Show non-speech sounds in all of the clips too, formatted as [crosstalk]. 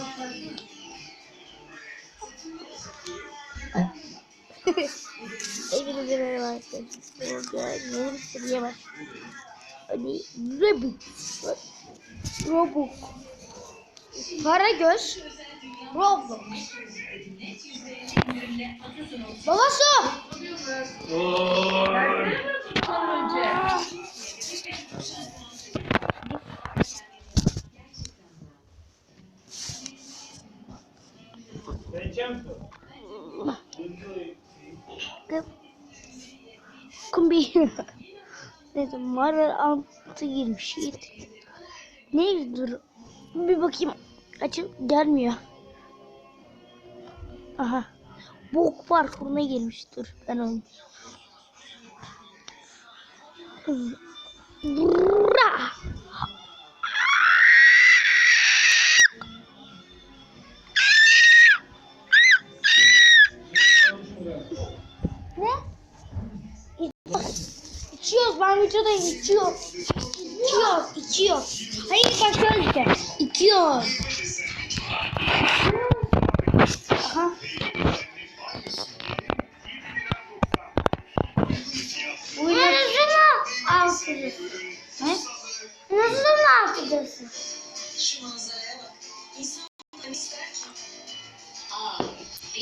[laughs] Hepinize merhaba arkadaşlar. Bugün yeni bir seriye bak. Hani Rabbit. Robux. Karagöz. Roblox. Babası. Kumbi. Mağara altı girmiş. Neydi dur. Bir bakayım. Açıl gelmiyor. Aha. Bok parkuruna gelmiş. Dur ben onu. Bra. Ne? İçiyoruz. Ben videodayım. İçiyor. İçiyor. İçiyor. Hayır bak şöyle işte. İçiyor. Aha. Altıdasın? Ne? Nasıl mı altıdasın?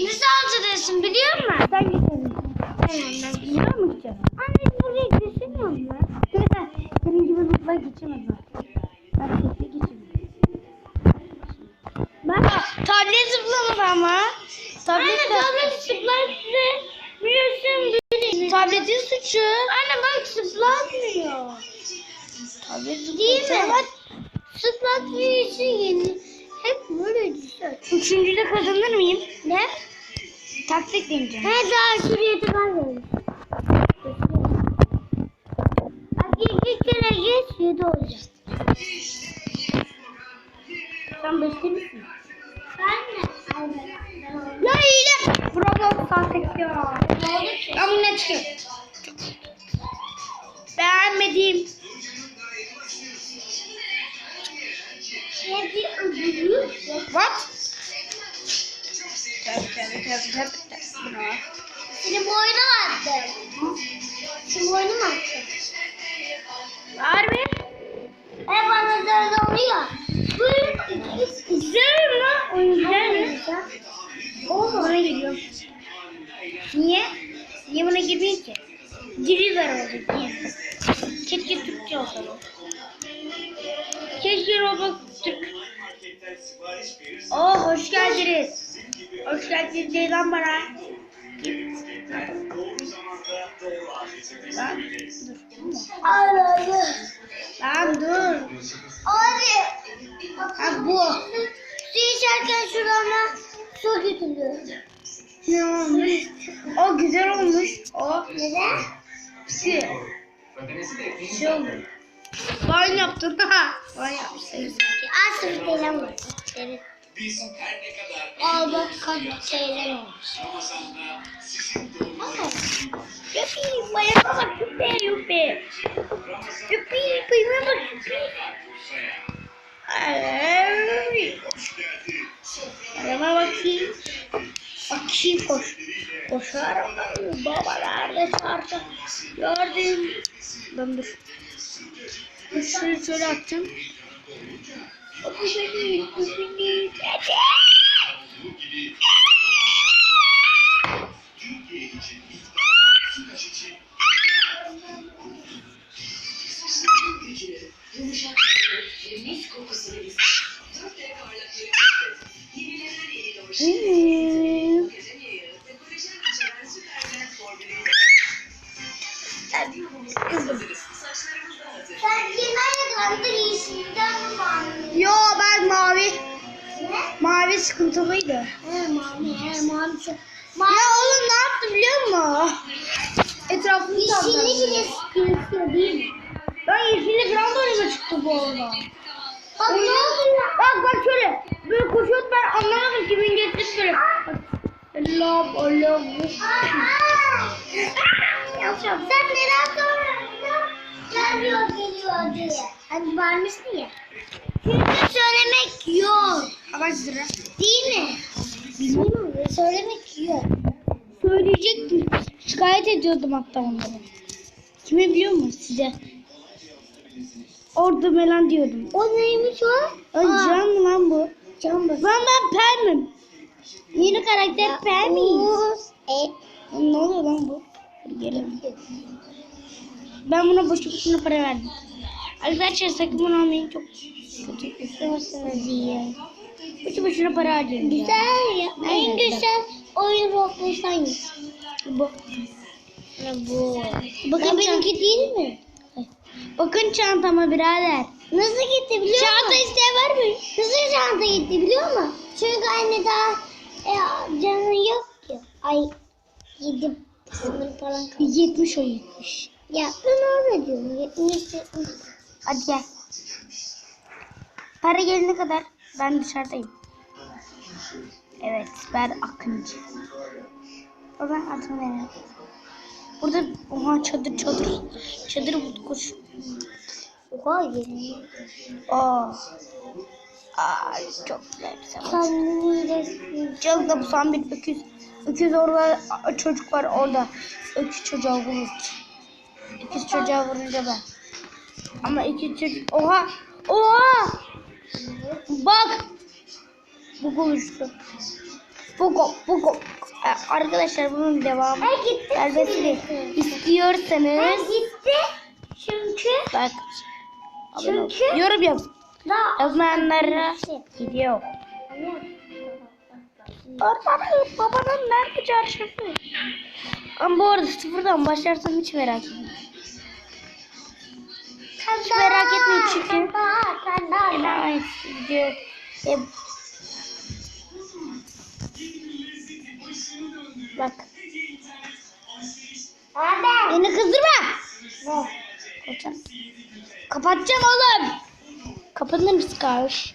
Nasıl altıdasın biliyor musun? Sen gidin. Ben biliyor musun? Anne geçemez tekne geçemiyorum. Ben tablet zıplamadı ama. Tablet Anne tablet zıplatıyor. Biliyorsun böyle. Tabletin suçu. Anne bak zıplatmıyor. Tablet zıplatıyor. Değil mi? Zıplatmıyor için yeni. Hep böyle düşer. Üçüncüde kazanır mıyım? Ne? Taktik deneyeceğim. He daha şuraya tıkar verin. 7 olacağız. Sen 5'te misin? Ben mi? Ya iyi. Bravo kanka ya. Ama ne çıkıyor? Beğenmediğim. What? Senin bu oyunu vardı. Senin bu oyunu mu attın? Harbi? Girmeyeyim ki? Giriver oldu diye. Keşke Türkçe olsa. Keşke Roblox Türk. Oh hoş geldiniz. Hoş geldiniz Ceylan bana. Lan dur. Aradı. Lan dur. Abi. Ha bu. Su içerken şurama su götürüyor. Ne olmuş? O güzel olmuş. O. Neden? Şey. Şey oldu. Ban yaptın. Ban yapmışsın. Az bir şeyler var. Evet. Al bak kaç şeyler olmuş. Yuppie, bayana bak yuppie yuppie. Yuppie, bayana bak yuppie. Ay. Arama bakayım. Bakayım koş. Koşar Baba nerede çarşı? Gördüm. Ben dur. Dur şöyle şöyle atacağım. Bu beni, bu beni. Sıkıntılıydı. He mavi, he mavi çok. Ya oğlum ne yaptı biliyor musun? Etrafını Yeşilli sardı. bile sıkıntı değil mi? Ben yeşilli grand oyunuma çıktı bu arada. Bak ne oluyor? Bak bak şöyle. Böyle koşuyordu ben anlamadım kimin geçti böyle. Allah Allah. Sen neden sonra geliyor geliyor diye. Hani varmıştı ya. Söylemek yok. Kaç lira? Değil mi? Bilmiyorum. Söylemek yok. Söyleyecektim. Şikayet ediyordum hatta onları. Kime biliyor musun size? Orada melan diyordum. O neymiş o? Ay can mı lan bu? Can bas. Lan ben Perm'im. Yeni karakter Permiyiz. Ne oluyor lan bu? Gelin. Ben buna boşu boşuna para verdim. Arkadaşlar sakın bunu almayın çok kötü. Nasıl diye. Boşu boşuna para ya. Güzel ya. En Aynen. güzel oyun Roblox hangisi? Bu. Bu. Bakın benimki değil mi? Bakın çantama birader. Nasıl gitti biliyor Çanta musun? isteyen var mı? Nasıl çanta gitti biliyor musun? Çünkü anne daha e, canın yok ki. Ay yedim. Sınır falan kaldı. 70 o 70. Ya ben öyle diyorum. 70 70. Hadi gel. Para gelene kadar ben dışarıdayım. Evet ben Akıncı. O ben adımı. Burada oha çadır çadır. Çadır bulduk. Oha yedim. Aa. Ay çok güzel bir. Çok da bu son bir öküz. Öküz orada çocuk var orada. Öküz çocuğa vurur. Öküz çocuğa vurunca ben. Ama iki çocuk. Oha! Oha! Bak! Bu konuştu. Bugo, bugo. Ee, Arkadaşlar bunun devamı. Gelmesini istiyorsanız gitti. Çünkü bak. Çünkü- yorum yap. Yazmayanlara gidiyor. Babanın, babanın nerede çarşafı? Ama bu arada sıfırdan başlarsam hiç merak etme. Hiç merak etmeyin çünkü. Yine aynı video. E, bak. Abi. Beni kızdırma. Kapatacağım. Kapatacağım oğlum. Kapanır mısın kardeş?